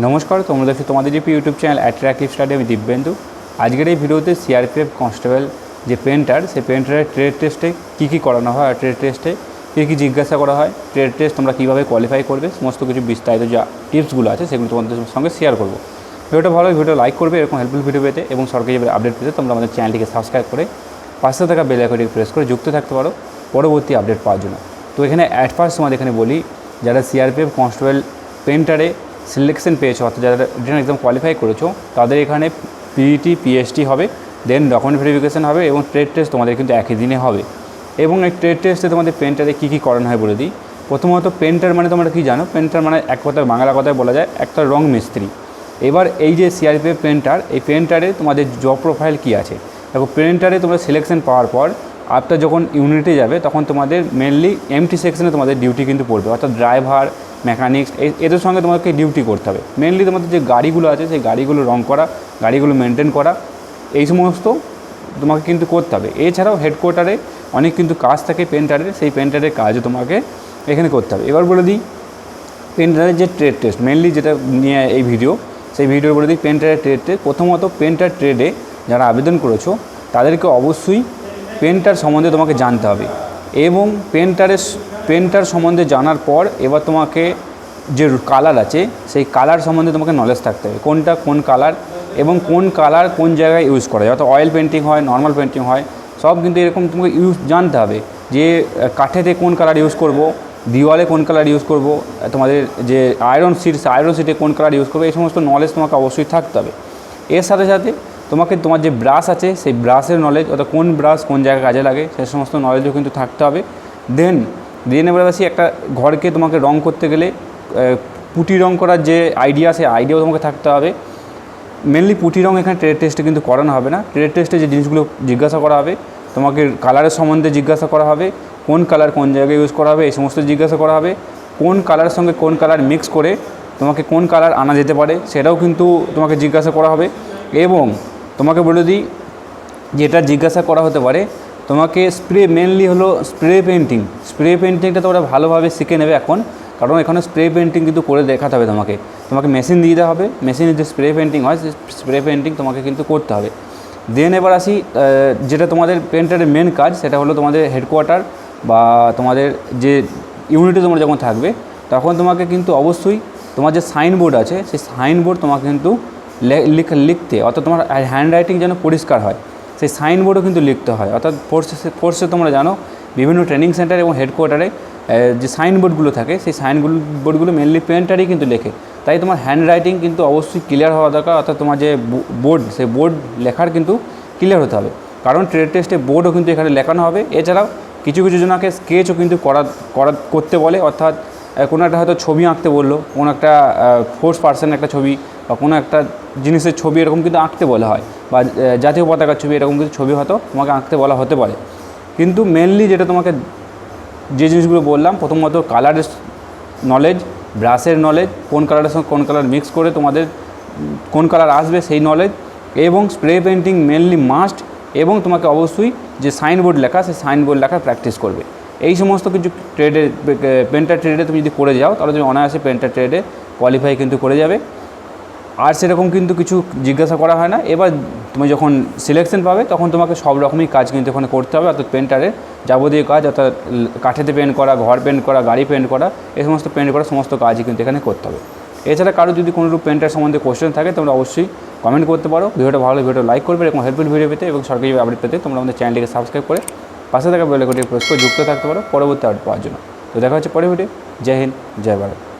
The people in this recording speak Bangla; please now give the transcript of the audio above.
নমস্কার, তোমরা দেখছ তোমাদের যে ইউটিউব চ্যানেল অ্যাট্রাক্টিভ স্টাডি আমি দিব্যেন্দু। আজকের এই ভিডিওতে সিআরপিএফ কনস্টেবল যে পেন্টার সেই পেন্টারের ট্রেড টেস্টে কী কী করানো হয় আর ট্রেড টেস্টে কী কী জিজ্ঞাসা করা হয় ট্রেড টেস্ট তোমরা কীভাবে কোয়ালিফাই করবে, সমস্ত কিছু বিস্তারিত যা টিপসগুলো আছে সেগুলো তোমাদের সঙ্গে শেয়ার করব। ভিডিওটা ভালো ভিডিও লাইক করবে, এরকম হেল্পফুল ভিডিও পেতে এবং সরকারি আপডেট পেতে তোমরা আমাদের চ্যানেলটিকে সাবস্ক্রাইব করে পাঁচশো থাকা বেল আইকনটি প্রেস করে যুক্ত থাকতে পারো পরবর্তী আপডেট পাওয়ার জন্য। তো এখানে অ্যাট ফার্স্ট তোমাদের এখানে বলি, যারা সিআরপিএফ কনস্টেবল পেন্টারে সিলেকশন পেয়েছ, অর্থাৎ যারা রিটার্ন এক্সাম কোয়ালিফাই করেছ, তাদের এখানে পিইটি পিএইচটি হবে দেন ডকুমেন্ট ভেরিফিকেশন হবে এবং ট্রেড টেস্ট তোমাদের কিন্তু একই দিনে হবে। এবং এই ট্রেড টেস্টে তোমাদের পেন্টারে কী কী করানো হয় বলে দিই। প্রথমত পেন্টার মানে তোমরা কী জানো? পেন্টার মানে এক কথায় বাংলা কথায় বলা যায় একটা রং মিস্ত্রি। এবার এই যে সিআরপিএফ পেন্টার এই পেন্টারে তোমাদের জব প্রোফাইল কী আছে? দেখো পেন্টারে তোমরা সিলেকশন পাওয়ার পর আফটার যখন ইউনিটে যাবে, তখন তোমাদের মেনলি এমটি সেকশনে তোমাদের ডিউটি কিন্তু পড়বে, অর্থাৎ ড্রাইভার মেকানিক্স এদের সঙ্গে তোমাকে ডিউটি করতে হবে। মেনলি তোমাদের যে গাড়িগুলো আছে, সেই গাড়িগুলো রং করা, গাড়িগুলো মেনটেন করা, এই সমস্ত তোমাকে কিন্তু করতে হবে। এছাড়াও হেডকোয়ার্টারে অনেক কিন্তু কাজ থাকে পেন্টারের সেই পেন্টারের কাজও তোমাকে এখানে করতে হবে। এবার বলে দিই পেন্টারের যে ট্রেড টেস্ট মেনলি যেটা নিয়ে এই ভিডিও সেই ভিডিও বলে দিই পেন্টারের ট্রেড টেস্ট প্রথমত পেন্টার ট্রেডে যারা আবেদন করেছ, তাদেরকে অবশ্যই পেন্টার সম্বন্ধে তোমাকে জানতে হবে। এবং পেন্টারের পেন্টার সম্বন্ধে জানার পর এবার তোমাকে যে কালার আছে, সেই কালার সম্বন্ধে তোমাকে নলেজ থাকতে হবে। কোনটা কোন কালার এবং কোন কালার কোন জায়গায় ইউজ করা যায়। অর্থাৎ অয়েল পেন্টিং হয় নর্মাল পেন্টিং হয়, সব কিন্তু এরকম তোমাকে ইউজ জানতে হবে যে কাঠেতে কোন কালার ইউজ করব, দিওয়ালে কোন কালার ইউজ করব তোমাদের যে আয়রন সিট আয়রন সিটে কোন কালার ইউজ করব, এই সমস্ত নলেজ তোমাকে অবশ্যই থাকতে হবে। এর সাথে সাথে তোমাকে তোমার যে ব্রাশ আছে, সেই ব্রাশের নলেজ অর্থাৎ কোন ব্রাশ কোন জায়গায় কাজে লাগে, সে সমস্ত নলেজও কিন্তু থাকতে হবে। দেন দেন এবার একটা ঘরকে তোমাকে রং করতে গেলে পুটি রং করার যে আইডিয়া সেই আইডিয়াও তোমাকে থাকতে হবে। মেনলি পুটি রং এখানে ট্রেড টেস্টে কিন্তু করানো হবে না। ট্রেড টেস্টে যে জিনিসগুলো জিজ্ঞাসা করা হবে, তোমাকে কালারের সম্বন্ধে জিজ্ঞাসা করা হবে, কোন কালার কোন জায়গায় ইউজ করা হবে, এই সমস্ত জিজ্ঞাসা করা হবে। কোন কালারের সঙ্গে কোন কালার মিক্স করে তোমাকে কোন কালার আনা যেতে পারে, সেটাও কিন্তু তোমাকে জিজ্ঞাসা করা হবে। এবং তোমাকে বলে দিই, যেটা জিজ্ঞাসা করা হতে পারে তোমাকে স্প্রে মেনলি হলো স্প্রে পেন্টিং স্প্রে পেন্টিংটা তোমরা ভালোভাবে শিখে নেবে এখন, কারণ এখানে স্প্রে পেন্টিং কিন্তু করে দেখাতে হবে তোমাকে। তোমাকে মেশিন দিয়ে দিতে হবে মেশিনের যে স্প্রে পেন্টিং হয়, সেই স্প্রে পেন্টিং তোমাকে কিন্তু করতে হবে। দেন এবার আসি যেটা তোমাদের পেন্টারের মেন কাজ, সেটা হলো তোমাদের হেডকোয়ার্টার বা তোমাদের যে ইউনিটে তোমরা যখন থাকবে, তখন তোমাকে কিন্তু অবশ্যই তোমার যে সাইনবোর্ড আছে, সেই সাইনবোর্ড তোমাকে কিন্তু লিখতে, অর্থাৎ তোমার হ্যান্ড রাইটিং যেন পরিষ্কার হয়। সেই সাইনবোর্ডও কিন্তু লিখতে হয়। অর্থাৎ ফোর্সে ফোর্সে তোমরা জানো, বিভিন্ন ট্রেনিং সেন্টার এবং হেডকোয়ার্টারে যে সাইনবোর্ডগুলো থাকে, সেই সাইনগুলো বোর্ডগুলো মেনলি পেন্টারই কিন্তু লেখে। তাই তোমার হ্যান্ড রাইটিং কিন্তু অবশ্যই ক্লিয়ার হওয়া দরকার, অর্থাৎ তোমার যে বোর্ড, সেই বোর্ড লেখার কিন্তু ক্লিয়ার হতে হবে। কারণ ট্রেড টেস্টে বোর্ডও কিন্তু এখানে লেখানো হবে। এছাড়াও কিছু কিছু জনাকে স্কেচও কিন্তু করা করা, করতে বলে। অর্থাৎ কোনো একটা হয়তো ছবি আঁকতে বলল, কোনো একটা ফোর্স পার্সন একটা ছবি বা কোনো একটা জিনিসের ছবি এরকম কিন্তু আঁকতে বলা হয় বা জাতীয় পতাকার ছবি এরকম কিছু ছবি হয়তো তোমাকে আঁকতে বলা হতে পারে। কিন্তু মেনলি যেটা তোমাকে যে জিনিসগুলো বললাম, প্রথমত কালারের নলেজ ব্রাশের নলেজ কোন কালারের সঙ্গে কোন কালার মিক্স করে তোমাদের কোন কালার আসবে সেই নলেজ এবং স্প্রে পেন্টিং মেনলি মাস্ট এবং তোমাকে অবশ্যই যে সাইনবোর্ড লেখা, সেই সাইনবোর্ড লেখার প্র্যাকটিস করবে। এই সমস্ত কিছু ট্রেডে পেন্টার ট্রেডে তুমি যদি করে যাও, তাহলে তুমি অনায়াসে পেন্টার ট্রেডে কোয়ালিফাই কিন্তু করে যাবে। আর সেরকম কিন্তু কিছু জিজ্ঞাসা করা হয় না। এবার তুমি যখন সিলেকশন পাবে, তখন তোমাকে সব রকমই কাজ কিন্তু ওখানে করতে হবে। অর্থাৎ পেন্টারের যাবতীয় কাজ, অর্থাৎ কাঠেতে পেন্ট করা, ঘর পেন্ট করা, গাড়ি পেন্ট করা এই সমস্ত পেন্ট করা সমস্ত কাজই কিন্তু এখানে করতে হবে। এছাড়া কারও যদি কোনোরূপ পেন্টার সম্বন্ধে কোশ্চেন থাকে, তোমরা অবশ্যই কমেন্ট করতে পারো। ভিডিওটা ভালো ভিডিও লাইক করবে এবং হেল্পফুল ভিডিও পেতে, এবং সরকারি আপডেট পেতে, তোমরা আমাদের চ্যানেলটিকে সাবস্ক্রাইব করে পাশে থাকা বেলাকটি প্রেস করে যুক্ত থাকতে পারো। পরবর্তী আপডেট পাওয়ার জন্য। তো দেখা হচ্ছে পরে ভিডিও জয় হিন্দ, জয় ভারত।